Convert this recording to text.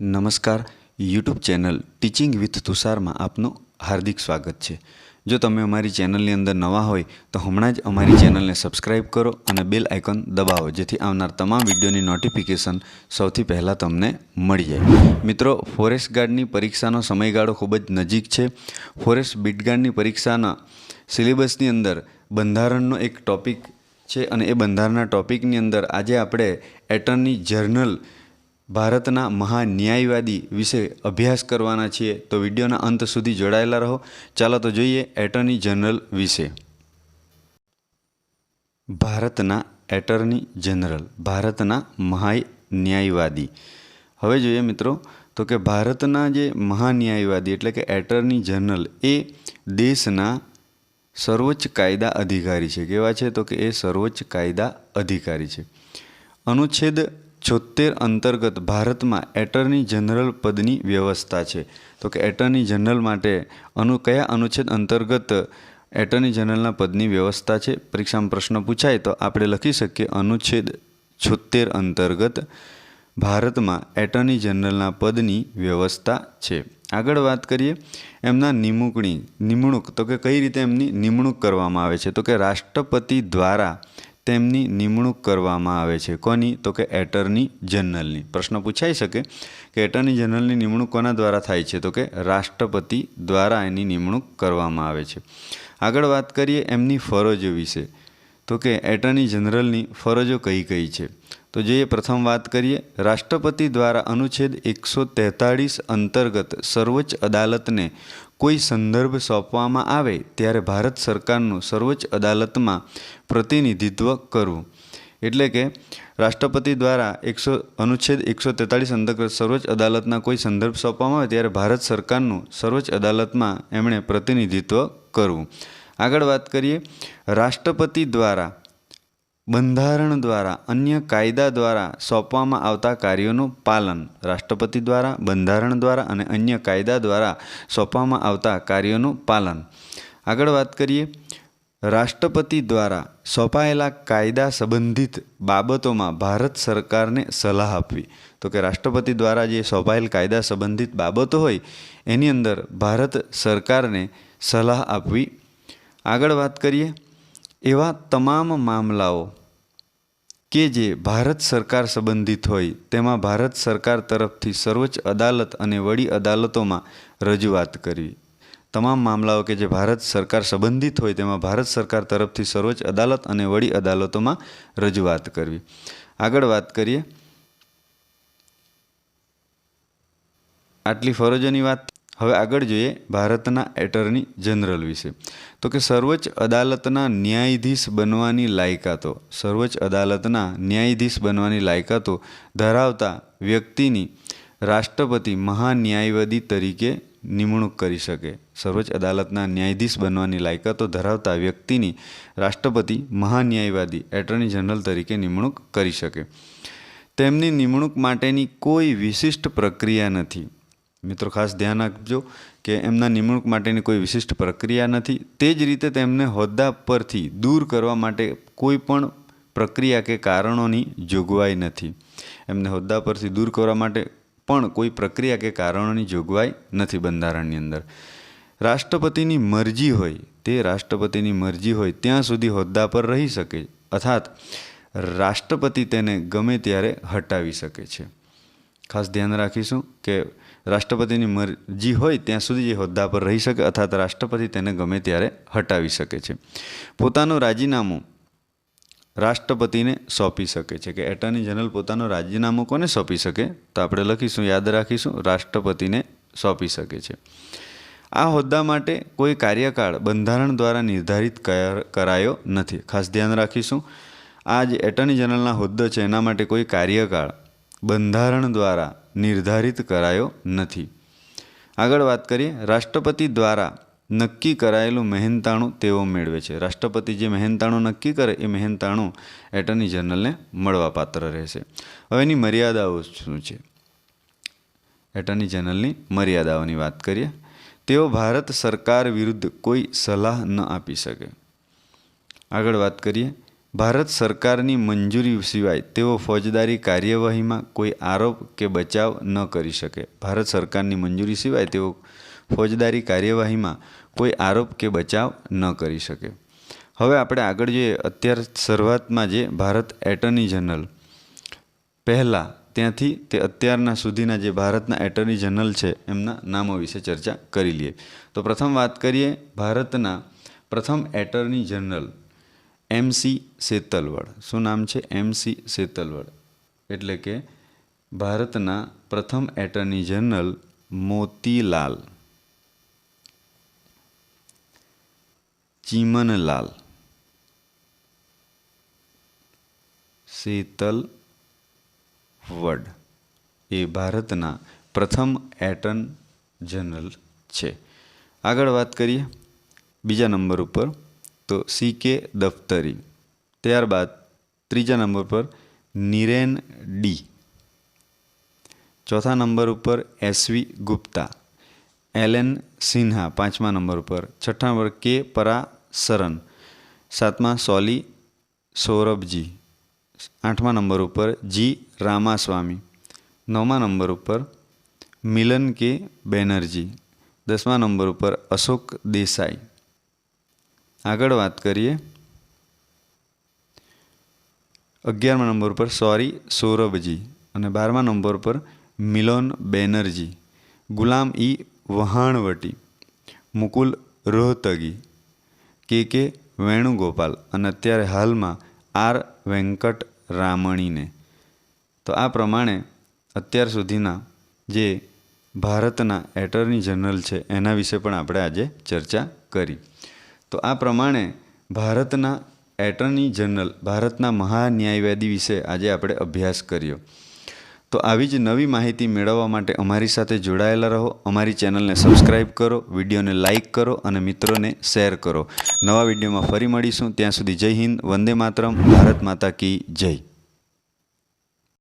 નમસ્કાર. YouTube channel teaching with તુષારમાં આપનું હાર્દિક સ્વાગત છે. જો તમે અમારી ચેનલની અંદર નવા હોય, તો હમણાં જ અમારી ચેનલને સબસ્ક્રાઇબ કરો અને બેલ આઇકન દબાવો, જેથી આવનાર તમામ વિડીયોની નોટિફિકેશન સૌથી પહેલાં તમને મળી જાય. મિત્રો ફોરેસ્ટ ગાર્ડની પરીક્ષાનો સમયગાળો ખૂબ જ નજીક છે. ફોરેસ્ટ બીટગાર્ડની પરીક્ષાના સિલેબસની અંદર બંધારણનો એક ટોપિક છે અને એ બંધારણના ટોપિકની અંદર આજે આપણે એટર્ની જર્નલ ભારતના મહાન્યાયવાદી વિશે અભ્યાસ કરવાના છીએ, તો વિડીયોના અંત સુધી જોડાયેલા રહો. ચાલો તો જોઈએ એટર્ની જનરલ વિશે. ભારતના એટર્ની જનરલ, ભારતના મહાન્યાયવાદી. હવે જોઈએ મિત્રો, તો કે ભારતના જે મહાન્યાયવાદી એટલે કે એટર્ની જનરલ, એ દેશના સર્વોચ્ચ કાયદા અધિકારી છે. કેવા છે? તો કે એ સર્વોચ્ચ કાયદા અધિકારી છે. અનુચ્છેદ છોતેર અંતર્ગત ભારતમાં એટર્ની જનરલ પદની વ્યવસ્થા છે. તો કે એટર્ની જનરલ માટે અનુ કયા અનુચ્છેદ અંતર્ગત એટર્ની જનરલના પદની વ્યવસ્થા છે? પરીક્ષામાં પ્રશ્ન પૂછાય તો આપણે લખી શકીએ અનુચ્છેદ છોતેર અંતર્ગત ભારતમાં એટર્ની જનરલના પદની વ્યવસ્થા છે. આગળ વાત કરીએ એમના નિમણૂકની નિમણૂક. તો કે કઈ રીતે એમની નિમણૂક કરવામાં આવે છે? તો કે રાષ્ટ્રપતિ દ્વારા તેમની નિમણૂક કરવામાં આવે છે. કોની? તો કે એટર્ની જનરલની. પ્રશ્ન પૂછાઈ શકે કે એટર્ની જનરલની નિમણૂક કોના દ્વારા થાય છે? તો કે રાષ્ટ્રપતિ દ્વારા એની નિમણૂક કરવામાં આવે છે. આગળ વાત કરીએ એમની ફરજો વિશે. તો કે એટર્ની જનરલની ફરજો કઈ કઈ છે? તો જોઈએ, પ્રથમ વાત કરીએ. રાષ્ટ્રપતિ દ્વારા અનુચ્છેદ એકસો તેતાળીસ અંતર્ગત સર્વોચ્ચ અદાલતને કોઈ સંદર્ભ સોંપવામાં આવે ત્યારે ભારત સરકારનું સર્વોચ્ચ અદાલતમાં પ્રતિનિધિત્વ કરવું. એટલે કે રાષ્ટ્રપતિ દ્વારા એકસો, અનુચ્છેદ એકસો તેતાળીસ અંતર્ગત સર્વોચ્ચ અદાલતના કોઈ સંદર્ભ સોંપવામાં આવે ત્યારે ભારત સરકારનું સર્વોચ્ચ અદાલતમાં એમણે પ્રતિનિધિત્વ કરવું. આગળ વાત કરીએ. રાષ્ટ્રપતિ દ્વારા બંધારણ દ્વારા, અન્ય કાયદા દ્વારા સોંપવામાં આવતા કાર્યોનું પાલન, રાષ્ટ્રપતિ દ્વારા બંધારણ દ્વારા અને અન્ય કાયદા દ્વારા સોંપવામાં આવતા કાર્યોનું પાલન. આગળ વાત કરીએ. રાષ્ટ્રપતિ દ્વારા સોંપાયેલા કાયદા સંબંધિત બાબતોમાં ભારત સરકારને સલાહ આપવી. તો કે રાષ્ટ્રપતિ દ્વારા જે સોંપાયેલ કાયદા સંબંધિત બાબતો હોય, એની અંદર ભારત સરકારને સલાહ આપવી. આગળ વાત કરીએ. એવા તમામ મામલાઓ કે જે ભારત સરકાર સંબંધિત હોય, તેમાં ભારત સરકાર તરફથી સર્વોચ્ચ અદાલત અને વડી અદાલતોમાં રજૂઆત કરવી. તમામ મામલાઓ કે જે ભારત સરકાર સંબંધિત હોય, તેમાં ભારત સરકાર તરફથી સર્વોચ્ચ અદાલત અને વડી અદાલતોમાં રજૂઆત કરવી. આગળ વાત કરીએ. આટલી ફરજોની વાત હવે આગળ જોઈએ ભારતના એટર્ની જનરલ વિશે. તો કે સર્વોચ્ચ અદાલતના ન્યાયાધીશ બનવાની લાયકાતો, સર્વોચ્ચ અદાલતના ન્યાયાધીશ બનવાની લાયકાતો ધરાવતા વ્યક્તિની રાષ્ટ્રપતિ મહાન્યાયવાદી તરીકે નિમણૂક કરી શકે. સર્વોચ્ચ અદાલતના ન્યાયાધીશ બનવાની લાયકાતો ધરાવતા વ્યક્તિની રાષ્ટ્રપતિ મહાન્યાયવાદી એટર્ની જનરલ તરીકે નિમણૂક કરી શકે. તેમની નિમણૂક માટેની કોઈ વિશિષ્ટ પ્રક્રિયા નથી. મિત્રો, ખાસ ધ્યાન આપજો કે એમના નિમણૂક માટેની કોઈ વિશિષ્ટ પ્રક્રિયા નથી. તે જ રીતે તેમને હોદ્દા પરથી દૂર કરવા માટે કોઈ પણ પ્રક્રિયા કે કારણોની જોગવાઈ નથી. એમને હોદ્દા પરથી દૂર કરવા માટે પણ કોઈ પ્રક્રિયા કે કારણોની જોગવાઈ નથી બંધારણની અંદર. રાષ્ટ્રપતિની મરજી હોય, તે રાષ્ટ્રપતિની મરજી હોય, ત્યાં સુધી હોદ્દા પર રહી શકે, અર્થાત રાષ્ટ્રપતિ તેને ગમે ત્યારે હટાવી શકે છે. ખાસ ધ્યાન રાખીશું કે રાષ્ટ્રપતિની મરજી હોય ત્યાં સુધી એ હોદ્દા પર રહી શકે અર્થાત રાષ્ટ્રપતિ તેને ગમે ત્યારે હટાવી શકે છે. પોતાનું રાજીનામું રાષ્ટ્રપતિને સોંપી શકે છે કે એટર્ની જનરલ પોતાનું રાજીનામું કોને સોંપી શકે? તો આપણે લખીશું, યાદ રાખીશું, રાષ્ટ્રપતિને સોંપી શકે છે. આ હોદ્દા માટે કોઈ કાર્યકાળ બંધારણ દ્વારા નિર્ધારિત કરાયો નથી. ખાસ ધ્યાન રાખીશું, આ જે એટર્ની જનરલના હોદ્દો છે, એના માટે કોઈ કાર્યકાળ બંધારણ દ્વારા નિર્ધારિત કરાયો નથી. આગળ વાત કરીએ, રાષ્ટ્રપતિ દ્વારા નક્કી કરાયેલું મહેનતાણું તેઓ મેળવે છે. રાષ્ટ્રપતિ જે મહેનતાણું નક્કી કરે, એ મહેનતાણું એટર્ની જનરલને મળવાપાત્ર રહેશે. હવે એની મર્યાદાઓ શું છે? એટર્ની જનરલની મર્યાદાઓની વાત કરીએ, તેઓ ભારત સરકાર વિરુદ્ધ કોઈ સલાહ ન આપી શકે. આગળ વાત કરીએ ભારત સરકારની મંજૂરી સિવાય તેઓ ફોજદારી કાર્યવાહીમાં કોઈ આરોપ કે બચાવ ન કરી શકે. ભારત સરકારની મંજૂરી સિવાય તેઓ ફોજદારી કાર્યવાહીમાં કોઈ આરોપ કે બચાવ ન કરી શકે. હવે આપણે આગળ જોઈએ, અત્યાર શરૂઆતમાં જે ભારત એટર્ની જનરલ. પહેલાં ત્યાંથી તે અત્યારના સુધીના જે ભારતના એટર્ની જનરલ છે, એમના નામો વિશે ચર્ચા કરી લઈએ. તો પ્રથમ વાત કરીએ, ભારતના પ્રથમ attorney general. M C Setalvad. શું નામ છે? એમસી સેતલવડ. એટલે કે ભારતના પ્રથમ attorney general Motilal. Chimanlal. Setalvad એ ભારતના પ્રથમ એટર્ન જનરલ છે. આગળ વાત કરીએ. બીજા નંબર ઉપર તો સી કે દફતરી. ત્યારબાદ ત્રીજા નંબર પર નિરેન ડી. ચોથા નંબર ઉપર S V Gupta. Allen Sinha પાંચમા નંબર ઉપર. છઠ્ઠા નંબર કે પરાસરન સાતમા સોલી સૌરભજી. આઠમા નંબર ઉપર જી રામાસ્વામી. નવમા નંબર ઉપર મિલન કે બેનર્જી. દસમા નંબર ઉપર અશોક દેસાઈ. આગળ વાત કરીએ. અગિયારમા નંબર પર સોરી, સૌરભજી. અને બારમા નંબર પર મિલોન બેનર્જી. ગુલામ ઈ વહાણવટી. મુકુલ રોહતગી. કે કે વેણુગોપાલ. અને અત્યારે હાલમાં આર વેંકટ રામણીને. તો આ પ્રમાણે અત્યાર સુધીના જે ભારતના એટર્ની જનરલ છે, એના વિશે પણ આપણે આજે ચર્ચા કરી. તો આ પ્રમાણે ભારતના એટર્ની જનરલ, ભારતના મહાન્યાયવાદી વિશે આજે આપણે અભ્યાસ કર્યો. તો આવી જ નવી માહિતી મેળવવા માટે અમારી સાથે જોડાયેલા રહો, અમારી ચેનલને સબસ્ક્રાઈબ કરો, વિડીયોને લાઇક કરો અને મિત્રોને શેર કરો. નવા વિડીયોમાં ફરી મળીશું. ત્યાં સુધી જય હિન્દ, વંદે માતરમ, ભારત માતા કી જય.